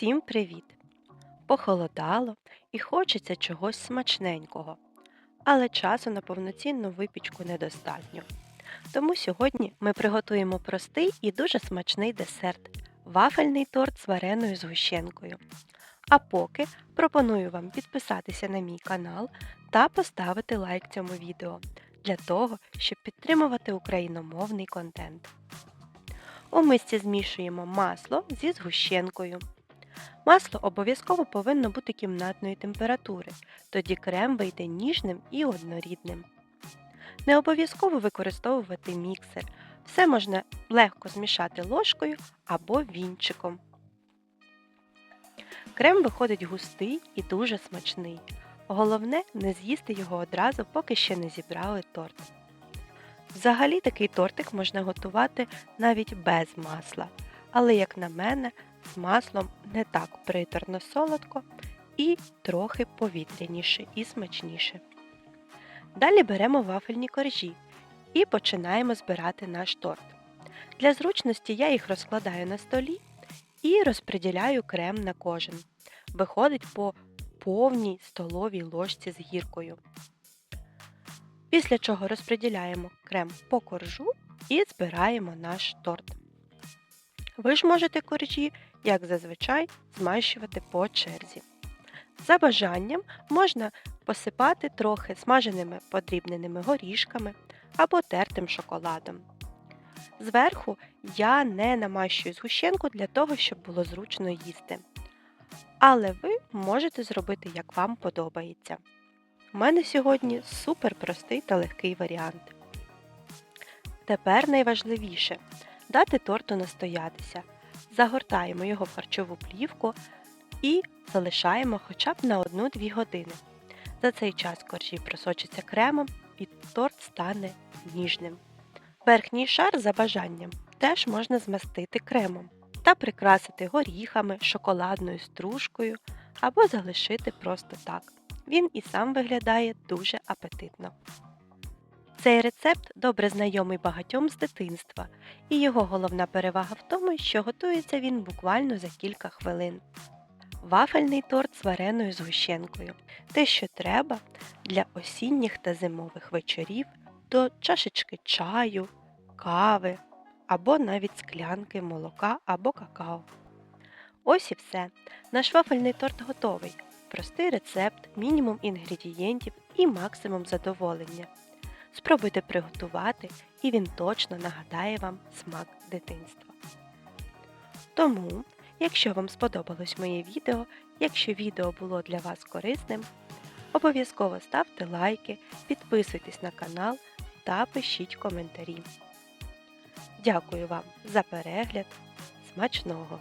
Всім привіт! Похолодало і хочеться чогось смачненького, але часу на повноцінну випічку недостатньо. Тому сьогодні ми приготуємо простий і дуже смачний десерт вафельний торт з вареною згущенкою. А поки пропоную вам підписатися на мій канал та поставити лайк цьому відео для того, щоб підтримувати україномовний контент. У мисці змішуємо масло зі згущенкою. Масло обов'язково повинно бути кімнатної температури, тоді крем вийде ніжним і однорідним. Не обов'язково використовувати міксер. Все можна легко змішати ложкою або вінчиком. Крем виходить густий і дуже смачний. Головне не з'їсти його одразу, поки ще не зібрали торт. Взагалі такий тортик можна готувати навіть без масла, але, як на мене, з маслом не так приторно солодко і трохи повітряніше і смачніше. Далі беремо вафельні коржі і починаємо збирати наш торт. Для зручності я їх розкладаю на столі і розподіляю крем на кожен. Виходить по повній столовій ложці з гіркою. Після чого розподіляємо крем по коржу і збираємо наш торт. Ви ж можете коржі, як зазвичай, змащувати по черзі. За бажанням можна посипати трохи смаженими подрібненими горішками або тертим шоколадом. Зверху я не намащую згущенку для того, щоб було зручно їсти. Але ви можете зробити, як вам подобається. У мене сьогодні супер простий та легкий варіант. Тепер найважливіше дати торту настоятися. Загортаємо його в харчову плівку і залишаємо хоча б на 1-2 години. За цей час коржі просочаться кремом і торт стане ніжним. Верхній шар за бажанням теж можна змастити кремом та прикрасити горіхами, шоколадною стружкою або залишити просто так. Він і сам виглядає дуже апетитно. Цей рецепт добре знайомий багатьом з дитинства, і його головна перевага в тому, що готується він буквально за кілька хвилин. Вафельний торт з вареною згущенкою те, що треба для осінніх та зимових вечорів до чашечки чаю, кави або навіть склянки молока або какао. Ось і все. Наш вафельний торт готовий. Простий рецепт, мінімум інгредієнтів і максимум задоволення. Спробуйте приготувати, і він точно нагадає вам смак дитинства. Тому, якщо вам сподобалось моє відео, якщо відео було для вас корисним, обов'язково ставте лайки, підписуйтесь на канал та пишіть коментарі. Дякую вам за перегляд. Смачного!